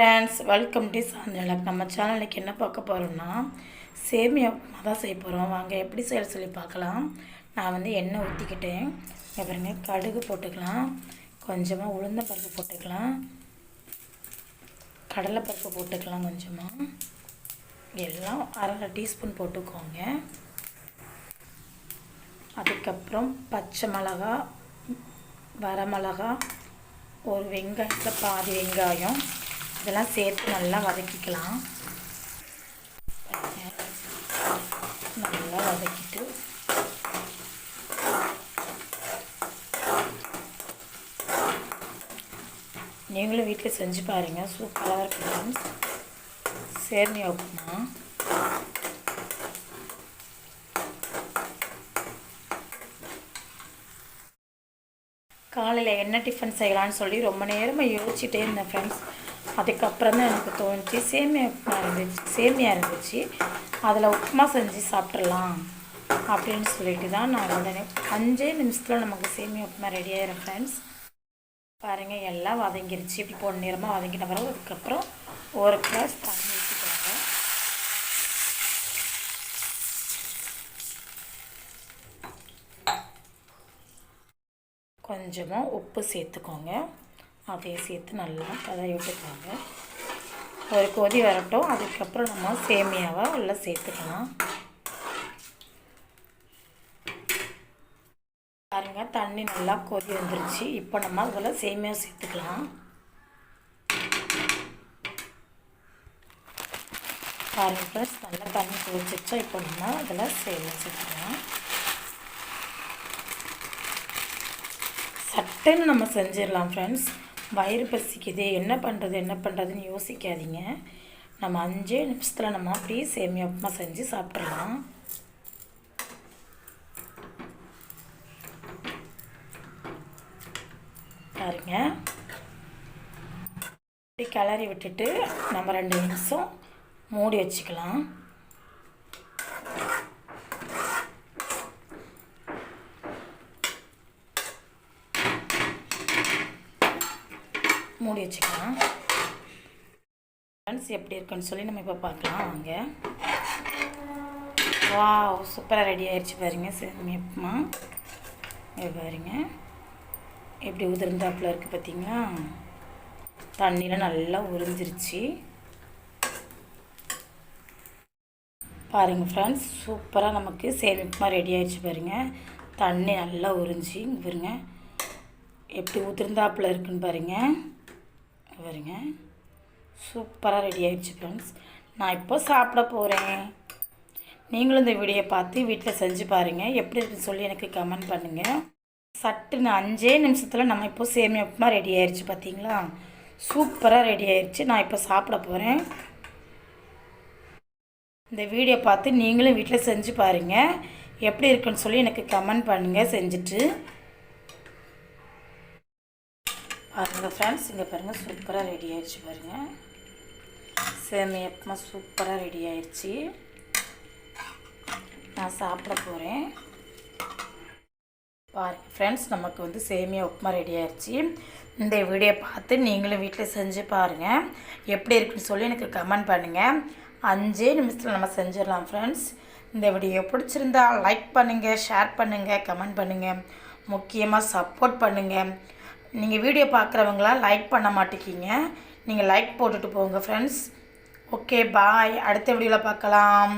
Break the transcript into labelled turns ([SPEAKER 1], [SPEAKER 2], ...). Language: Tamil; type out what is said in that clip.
[SPEAKER 1] ஃப்ரெண்ட்ஸ் வெல்கம் டு சாந்திரலக் நம்ம சேனலுக்கு என்ன பார்க்க போகிறோம்னா சேமியா உப்புமா தான் செய்ய போகிறோம் வாங்க எப்படி செய்ய சொல்லி பார்க்கலாம். நான் வந்து எண்ணெய் ஊற்றிக்கிட்டேன் அப்புறங்க கடுகு போட்டுக்கலாம். கொஞ்சமாக உளுந்த பருப்பு போட்டுக்கலாம். கடலைப்பருப்பு போட்டுக்கலாம் கொஞ்சமாக எல்லாம் அரை டீஸ்பூன் போட்டுக்கோங்க. அதுக்கப்புறம் பச்சை மிளகா வரமிளகா ஒரு வெங்காயத்தில் பாதி வெங்காயம். இதெல்லாம் சேர்த்து நல்லா வதக்கிக்கலாம். நல்லா வதக்கிட்டு நீங்களும் வீட்டில் செஞ்சு பாருங்கள் சூப்பராக இருக்கும் சேர்னி உப்புமா. காலையில் என்ன டிஃபன் செய்யலான்னு சொல்லி ரொம்ப நேரமாக யோசிச்சுட்டே இருந்தேன் ஃப்ரெண்ட்ஸ் அதுக்கப்புறம் தான் எனக்கு தோணுச்சு. சேமியா உப்புமா இருந்துச்சு. சேமியா இருந்துச்சு. அதில் உப்புமா செஞ்சு சாப்பிட்றலாம் அப்படின்னு சொல்லிட்டு தான் நான் உடனே அஞ்சே நிமிஷத்தில் நமக்கு சேமியா உப்புமா ரெடி ஆயிரும் ஃப்ரெண்ட்ஸ் பாருங்கள் எல்லாம் வதங்கிருச்சு. இப்படி பொன் நேரமாக வதங்கின பிறகு அதுக்கப்புறம் ஒரு கிளாஸ் தண்ணி ஊற்றிக்கோங்க கொஞ்சமாக உப்பு சேர்த்துக்கோங்க. அதையும் சேர்த்து நல்லா கதறி விட்டுக்கோங்க. ஒரு கொதி வரட்டும். அதுக்கப்புறம் நம்ம சேமியாவை உள்ளே சேர்த்துக்கலாம். பாருங்க தண்ணி நல்லா கொதி வந்துருச்சு. இப்போ நம்ம அதில் சேமியா சேர்த்துக்கலாம். பாருங்க ப்ளஸ் நல்லா தண்ணி கொதிச்சிச்சா இப்போ நம்ம அதில் சேமியா சேர்த்துக்கலாம். சட்டுன்னு நம்ம செஞ்சிடலாம் ஃப்ரெண்ட்ஸ் வயிறு பசிக்குது என்ன பண்ணுறது என்ன பண்ணுறதுன்னு யோசிக்காதீங்க. நம்ம அஞ்சே நிமிஷத்தில் நம்ம அப்படியே சேமியா உப்புமா செஞ்சு சாப்பிட்றலாம் பாருங்க. கிளறி விட்டுட்டு நம்ம ரெண்டு நிமிஷம் மூடி வச்சுக்கலாம். மூடி வச்சுக்கலாம். ஃப்ரெண்ட்ஸ் எப்படி இருக்குன்னு சொல்லி நம்ம இப்போ பார்க்கலாம் வாங்க. வா சூப்பராக ரெடி ஆயிடுச்சு பாருங்க சேமி உப்புமா பாருங்க. எப்படி உதிர்ந்தாப்பில் இருக்குது பார்த்தீங்களா தண்ணியில் நல்லா உறிஞ்சிருச்சு. பாருங்கள் ஃப்ரெண்ட்ஸ் சூப்பராக நமக்கு சேமிப்புமா ரெடி ஆகிடுச்சு பாருங்கள் தண்ணி நல்லா உறிஞ்சி பாருங்க. எப்படி உதிர்ந்தாப்புல இருக்குன்னு பாருங்கள் பாருங்க. பாருங்க சூப்பராக ரெடி ஆகிடுச்சு ஃப்ரெண்ட்ஸ் நான் இப்போ சாப்பிட போகிறேன் நீங்களும் இந்த வீடியோ பார்த்து வீட்டில் செஞ்சு பாருங்கள் எப்படி இருக்குன்னு சொல்லி எனக்கு கமெண்ட் பண்ணுங்கள் சட்டுன்னு அஞ்சே நிமிஷத்தில் நம்ம இப்போ சேமியா உப்புமா ரெடி ஆயிடுச்சு பார்த்தீங்களா சூப்பராக ரெடி ஆயிடுச்சு நான் இப்போ சாப்பிட போகிறேன் இந்த வீடியோ பார்த்து நீங்களும் வீட்டில் செஞ்சு பாருங்கள் எப்படி இருக்குன்னு சொல்லி எனக்கு கமெண்ட் பண்ணுங்கள் செஞ்சுட்டு பாருங்கள் ஃப்ரெண்ட்ஸ் இங்கே பாருங்கள் சூப்பராக ரெடி ஆயிடுச்சு பாருங்கள் சேமியா உப்புமா சூப்பராக ரெடி ஆயிடுச்சு. நான் சாப்பிட போகிறேன் பாருங்க ஃப்ரெண்ட்ஸ் நமக்கு வந்து சேமியா உப்புமா ரெடி ஆயிடுச்சு. இந்த வீடியோ பார்த்து நீங்களும் வீட்டில் செஞ்சு பாருங்கள் எப்படி இருக்குன்னு சொல்லி எனக்கு கமெண்ட் பண்ணுங்கள் அஞ்சே நிமிஷத்தில் நம்ம செஞ்சிடலாம் ஃப்ரெண்ட்ஸ் இந்த வீடியோ பிடிச்சிருந்தா லைக் பண்ணுங்கள் ஷேர் பண்ணுங்கள் கமெண்ட் பண்ணுங்கள் முக்கியமாக சப்போர்ட் பண்ணுங்கள் நீங்கள் வீடியோ பார்க்குறவங்களாம் லைக் பண்ண மாட்டேங்கிங்க நீங்கள் லைக் போட்டுட்டு போங்க ஃப்ரெண்ட்ஸ் ஓகே பாய் அடுத்த வீடியோவில் பார்க்கலாம்.